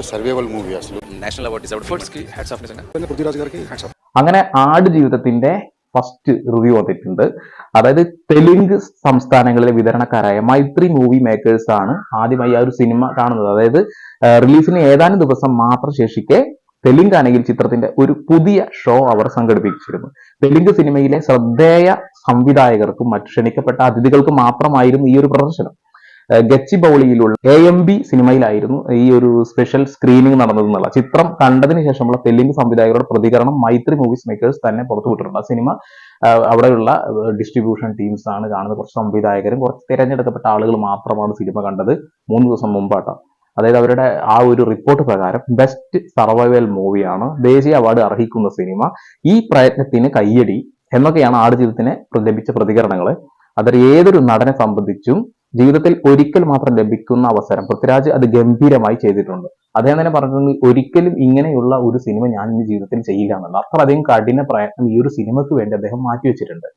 Most survival movie national അങ്ങനെ ആട് ജീവിതത്തിന്റെ ഫസ്റ്റ് റിവ്യൂ വന്നിട്ടുണ്ട്. അതായത് തെലുങ്ക് സംസ്ഥാനങ്ങളിലെ വിതരണക്കാരായ മൈത്രി മൂവി മേക്കേഴ്സ് ആണ് ആദ്യമായി ആ ഒരു സിനിമ കാണുന്നത്. അതായത് റിലീസിന് ഏതാനും ദിവസം മാത്രം ശേഷിക്കെ തെലുങ്കാനയിൽ ചിത്രത്തിന്റെ ഒരു പുതിയ ഷോ അവർ സംഘടിപ്പിച്ചിരുന്നു. തെലുങ്ക് സിനിമയിലെ ശ്രദ്ധേയ സംവിധായകർക്കും മറ്റു ക്ഷണിക്കപ്പെട്ട അതിഥികൾക്കും മാത്രമായിരുന്നു ഈ ഒരു പ്രദർശനം. ഗച്ചിബൗളിയിലുള്ള എ എം ബി സിനിമയിലായിരുന്നു ഈ ഒരു സ്പെഷ്യൽ സ്ക്രീനിങ് നടന്നതെന്നുള്ള ചിത്രം കണ്ടതിന് ശേഷമുള്ള തെലുങ്ക് സംവിധായകരുടെ പ്രതികരണം മൈത്രി മൂവീസ് മേക്കേഴ്സ് തന്നെ പുറത്തുവിട്ടിട്ടുണ്ട് ആ സിനിമ അവിടെയുള്ള ഡിസ്ട്രിബ്യൂഷൻ ടീംസ് ആണ് കാണുന്നത്. കുറച്ച് സംവിധായകരും കുറച്ച് തിരഞ്ഞെടുക്കപ്പെട്ട ആളുകൾ മാത്രമാണ് സിനിമ കണ്ടത് മൂന്ന് ദിവസം മുമ്പാട്ടോ. അതായത് അവരുടെ ആ ഒരു റിപ്പോർട്ട് പ്രകാരം ബെസ്റ്റ് സർവൈവൽ മൂവിയാണ് ദേശീയ അവാർഡ് അർഹിക്കുന്ന സിനിമ. ഈ പ്രയത്നത്തിന് കയ്യടി എന്നൊക്കെയാണ് ആട് ജീവിതത്തിന് ലഭിച്ച പ്രതികരണങ്ങൾ അതൊരു ഏതൊരു നടനെ സംബന്ധിച്ചും ജീവിതത്തിൽ ഒരിക്കൽ മാത്രം ലഭിക്കുന്ന അവസരം. പൃഥ്വിരാജ് അത് ഗംഭീരമായി ചെയ്തിട്ടുണ്ട്. അദ്ദേഹം തന്നെ പറഞ്ഞിട്ടുണ്ട് ഒരിക്കലും ഇങ്ങനെയുള്ള ഒരു സിനിമ ഞാൻ ഇന്ന് ജീവിതത്തിൽ ചെയ്യില്ല എന്നുള്ളത് അത്രയധികം കഠിന പ്രയത്നം ഈ ഒരു സിനിമയ്ക്ക് വേണ്ടി അദ്ദേഹം മാറ്റിവെച്ചിട്ടുണ്ട്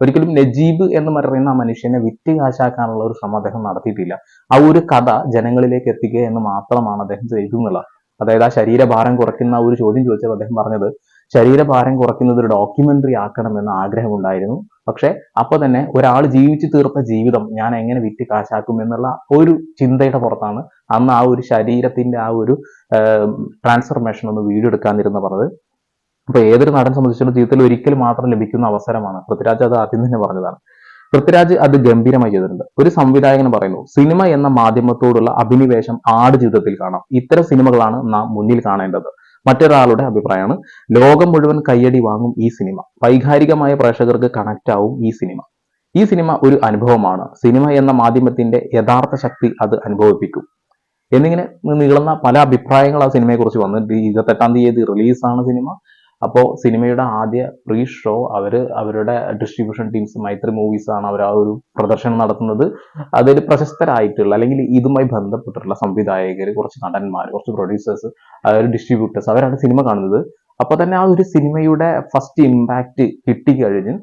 ഒരിക്കലും നജീബ് എന്ന് പറയുന്ന ആ മനുഷ്യനെ വിറ്റ് കാശാക്കാനുള്ള ഒരു ശ്രമം അദ്ദേഹം നടത്തിയിട്ടില്ല. ആ ഒരു കഥ ജനങ്ങളിലേക്ക് എത്തിക്കുക എന്ന് മാത്രമാണ് അദ്ദേഹം ചെയ്തെന്നുള്ളത് അതായത് ആ ശരീരഭാരം കുറയ്ക്കുന്ന ഒരു ചോദ്യം ചോദിച്ചപ്പോൾ അദ്ദേഹം പറഞ്ഞത് ശരീരഭാരം കുറയ്ക്കുന്നത് ഒരു ഡോക്യുമെന്ററി ആക്കണം എന്ന ആഗ്രഹമുണ്ടായിരുന്നു. പക്ഷേ അപ്പൊ തന്നെ ഒരാൾ ജീവിച്ചു തീർത്ത ജീവിതം ഞാൻ എങ്ങനെ വിറ്റ് കാശാക്കും എന്നുള്ള ഒരു ചിന്തയുടെ പുറത്താണ് അന്ന് ആ ഒരു ശരീരത്തിന്റെ ആ ഒരു ട്രാൻസ്ഫർമേഷൻ ഒന്ന് വീഡിയോ എടുക്കാനിരുന്ന പറഞ്ഞത്. അപ്പൊ ഏതൊരു നടൻ സംബന്ധിച്ചിടത്തോളം ജീവിതത്തിൽ ഒരിക്കൽ മാത്രം ലഭിക്കുന്ന അവസരമാണ്. പൃഥ്വിരാജ് അത് ആദ്യം തന്നെ പറഞ്ഞതാണ്. പൃഥ്വിരാജ് അത് ഗംഭീരമായി ചെയ്തിട്ടുണ്ട്. ഒരു സംവിധായകൻ പറയുന്നു സിനിമ എന്ന മാധ്യമത്തോടുള്ള അഭിനിവേശം ആട് ജീവിതത്തിൽ കാണാം. ഇത്തരം സിനിമകളാണ് നാം മുന്നിൽ കാണേണ്ടത്. മറ്റൊരാളുടെ അഭിപ്രായമാണ്. ലോകം മുഴുവൻ കയ്യടി വാങ്ങും ഈ സിനിമ. വൈകാരികമായ പ്രേക്ഷകർക്ക് കണക്റ്റ് ആവും ഈ സിനിമ. ഈ സിനിമ ഒരു അനുഭവമാണ്. സിനിമ എന്ന മാധ്യമത്തിന്റെ യഥാർത്ഥ ശക്തി അത് അനുഭവിപ്പിക്കും. എന്നിങ്ങനെ നീളുന്ന പല അഭിപ്രായങ്ങൾ ആ സിനിമയെക്കുറിച്ച് വന്നിട്ട് ഇരുപത്തെട്ടാം തീയതി റിലീസാണ് സിനിമ. അപ്പോൾ സിനിമയുടെ ആദ്യ പ്രീ ഷോ അവർ അവരുടെ ഡിസ്ട്രിബ്യൂഷൻ ടീംസ് മൈത്രി മൂവീസ് ആണ് അവർ ആ ഒരു പ്രദർശനം നടത്തുന്നത്. അതിൽ പ്രശസ്തരായിട്ടുള്ള അല്ലെങ്കിൽ ഇതുമായി ബന്ധപ്പെട്ടിട്ടുള്ള സംവിധായകർ കുറച്ച് നടന്മാർ കുറച്ച് പ്രൊഡ്യൂസേഴ്സ് ഡിസ്ട്രിബ്യൂട്ടേഴ്സ് അവരാണ് സിനിമ കാണുന്നത്. അപ്പോൾ തന്നെ ആ ഒരു സിനിമയുടെ ഫസ്റ്റ് ഇമ്പാക്റ്റ് കിട്ടിക്കഴിഞ്ഞ്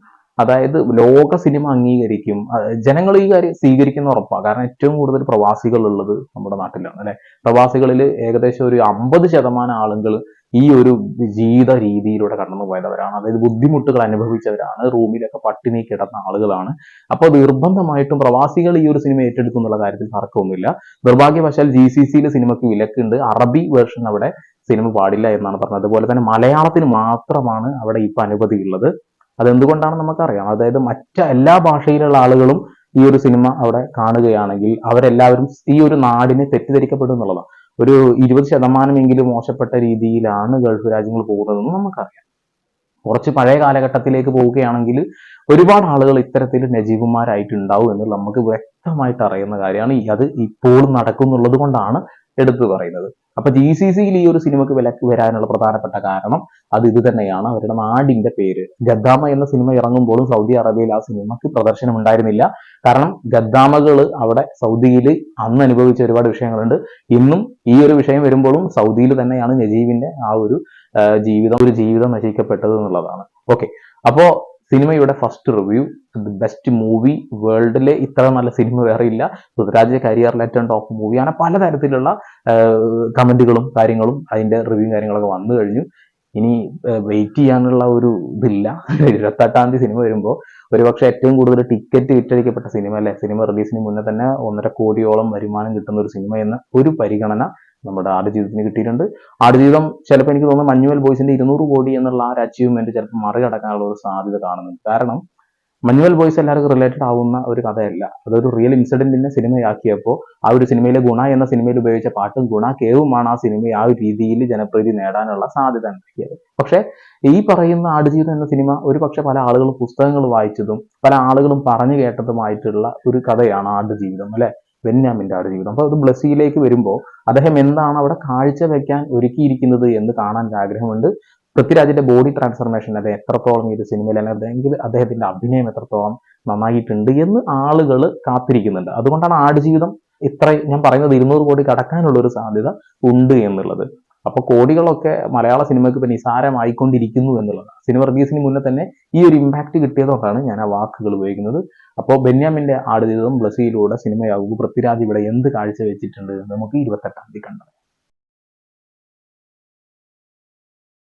അതായത് ലോക സിനിമ അംഗീകരിക്കും ജനങ്ങൾ ഈ കാര്യം സ്വീകരിക്കുന്ന ഉറപ്പാണ്. കാരണം ഏറ്റവും കൂടുതൽ പ്രവാസികൾ ഉള്ളത് നമ്മുടെ നാട്ടിലാണ് അല്ലെ? പ്രവാസികളിൽ ഏകദേശം ഒരു അമ്പത് ശതമാനം ആളുകൾ ഈ ഒരു ജീവിത രീതിയിലൂടെ കടന്നു പോയവരാണ്. അതായത് ബുദ്ധിമുട്ടുകൾ അനുഭവിച്ചവരാണ്. റൂമിലൊക്കെ പട്ടിണി കിടന്ന ആളുകളാണ്. അപ്പോൾ നിർബന്ധമായിട്ടും പ്രവാസികൾ ഈ ഒരു സിനിമ ഏറ്റെടുക്കും എന്നുള്ള കാര്യത്തിൽ തർക്കമൊന്നുമില്ല. നിർഭാഗ്യവശാൽ ജി സി സിയിലെ സിനിമയ്ക്ക് വിലക്കുണ്ട്. അറബി വേർഷൻ അവിടെ സിനിമ പാടില്ല എന്നാണ് പറഞ്ഞത്. അതുപോലെ തന്നെ മലയാളത്തിന് മാത്രമാണ് അവിടെ ഇപ്പൊ അനുമതി ഉള്ളത്. അതെന്തുകൊണ്ടാണെന്ന് നമുക്കറിയാം. അതായത് മറ്റ് എല്ലാ ഭാഷയിലുള്ള ആളുകളും ഈ ഒരു സിനിമ അവിടെ കാണുകയാണെങ്കിൽ അവരെല്ലാവരും ഈ ഒരു നാടിനെ തെറ്റിദ്ധരിക്കപ്പെടും എന്നുള്ളതാണ്. ഒരു ഇരുപത് ശതമാനമെങ്കിലും മോശപ്പെട്ട രീതിയിലാണ് ഗൾഫ് രാജ്യങ്ങൾ പോകുന്നതെന്ന് നമുക്കറിയാം. കുറച്ച് പഴയ കാലഘട്ടത്തിലേക്ക് പോവുകയാണെങ്കിൽ ഒരുപാട് ആളുകൾ ഇത്തരത്തിൽ നജീബുമാരായിട്ടുണ്ടാവും എന്ന് നമുക്ക് വ്യക്തമായിട്ട് അറിയുന്ന കാര്യമാണ്. അത് ഇപ്പോഴും നടക്കുന്നുള്ളത് കൊണ്ടാണ് എടുത്തു പറയുന്നത്. അപ്പൊ ജി സി സിയിൽ ഈ ഒരു സിനിമക്ക് വിലക്ക് വരാനുള്ള പ്രധാനപ്പെട്ട കാരണം അത് ഇത് തന്നെയാണ്. അവരുടെ നാടിന്റെ പേര്. ഗദ്ദാമ എന്ന സിനിമ ഇറങ്ങുമ്പോഴും സൗദി അറേബ്യയിൽ ആ സിനിമക്ക് പ്രദർശനം ഉണ്ടായിരുന്നില്ല. കാരണം ഗദ്ദാമകൾ അവിടെ സൗദിയിൽ അന്ന് അനുഭവിച്ച ഒരുപാട് വിഷയങ്ങളുണ്ട്. ഇന്നും ഈ ഒരു വിഷയം വരുമ്പോഴും സൗദിയിൽ തന്നെയാണ് നജീബിന്റെ ആ ഒരു ജീവിതം ഒരു ജീവിതം നശിക്കപ്പെട്ടത് എന്നുള്ളതാണ്. ഓക്കെ അപ്പോ സിനിമയുടെ first review the best movie വേൾഡിലെ ഇത്ര നല്ല സിനിമ വേറെ ഇല്ല. പൃഥ്വിരാജ് കരിയറിൽ ഏറ്റവും ടോപ്പ് മൂവി അങ്ങനെ പലതരത്തിലുള്ള കമന്റുകളും കാര്യങ്ങളും അതിന്റെ റിവ്യൂ കാര്യങ്ങളൊക്കെ വന്നു കഴിഞ്ഞു. ഇനി വെയിറ്റ് ചെയ്യാനുള്ള ഒരു ഇതില്ല. ഇരുപത്തെട്ടാം തീയതി സിനിമ വരുമ്പോൾ ഒരുപക്ഷെ ഏറ്റവും കൂടുതൽ ടിക്കറ്റ് വിറ്റഴിക്കപ്പെട്ട സിനിമ അല്ലെ? സിനിമ റിലീസിന് മുന്നേ തന്നെ ഒന്നര കോടിയോളം വരുമാനം കിട്ടുന്ന ഒരു സിനിമ എന്ന ഒരു പരിഗണന നമ്മുടെ ആടുജീവിതത്തിന് കിട്ടിയിട്ടുണ്ട്. ആടുജീവിതം ചിലപ്പോൾ എനിക്ക് തോന്നുന്നു മഞ്ഞുവൽ ബോയ്സിന്റെ ഇരുന്നൂറ് കോടി എന്നുള്ള ആ ഒരു അച്ചീവ്മെന്റ് ചിലപ്പോൾ മറികടക്കാനുള്ള ഒരു സാധ്യത കാണുന്നുണ്ട്. കാരണം മഞ്ഞുവൽ ബോയ്സ് എല്ലാവർക്കും റിലേറ്റഡ് ആവുന്ന ഒരു കഥയല്ല. അതൊരു റിയൽ ഇൻസിഡന്റിനെ സിനിമയാക്കിയപ്പോൾ ആ ഒരു സിനിമയിലെ ഗുണ എന്ന സിനിമയിൽ ഉപയോഗിച്ച പാട്ടും ഗുണ കേവുമാണ് ആ സിനിമയെ ആ ഒരു രീതിയിൽ ജനപ്രീതി നേടാനുള്ള സാധ്യത ഉണ്ടാക്കിയത്. പക്ഷേ ഈ പറയുന്ന ആടുജീവിതം എന്ന സിനിമ ഒരു പക്ഷെ പല ആളുകളും പുസ്തകങ്ങൾ വായിച്ചതും പല ആളുകളും പറഞ്ഞു കേട്ടതുമായിട്ടുള്ള ഒരു കഥയാണ് ആടുജീവിതം അല്ലെ? ബെന്യാമിന്റെ ആടുജീവിതം അപ്പൊ അത് ബ്ലസ്സിയിലേക്ക് വരുമ്പോൾ അദ്ദേഹം എന്താണ് അവിടെ കാഴ്ച വെക്കാൻ ഒരുക്കിയിരിക്കുന്നത് എന്ന് കാണാൻ ആഗ്രഹമുണ്ട്. പൃഥ്വിരാജിന്റെ ബോഡി ട്രാൻസ്ഫർമേഷൻ അല്ലെ എത്രത്തോളം ഒരു സിനിമയിൽ അല്ലെങ്കിൽ അദ്ദേഹത്തിന്റെ അഭിനയം എത്രത്തോളം നന്നായിട്ടുണ്ട് എന്ന് ആളുകൾ കാത്തിരിക്കുന്നുണ്ട്. അതുകൊണ്ടാണ് ആടുജീവിതം ഇത്ര ഞാൻ പറയുന്നത് ഇരുന്നൂറ് കോടി കടക്കാനുള്ള ഒരു സാധ്യത ഉണ്ട് എന്നുള്ളത്. അപ്പൊ കോടികളൊക്കെ മലയാള സിനിമയ്ക്ക് ഇപ്പൊ നിസാരമായിക്കൊണ്ടിരിക്കുന്നു എന്നുള്ളതാണ്. സിനിമ റിലീസിന് മുന്നേ തന്നെ ഈ ഒരു ഇമ്പാക്ട് കിട്ടിയതുകൊണ്ടാണ് ഞാൻ ആ വാക്കുകൾ ഉപയോഗിക്കുന്നത്. അപ്പോൾ ബെന്യാമിന്റെ ആടുജീവിതം ബ്ലസിയിലൂടെ സിനിമയാകുമ്പോൾ പൃഥ്വിരാജ് ഇവിടെ എന്ത് കാഴ്ച വെച്ചിട്ടുണ്ട് നമുക്ക് ഇരുപത്തെട്ടാം തീയതി കണ്ടത്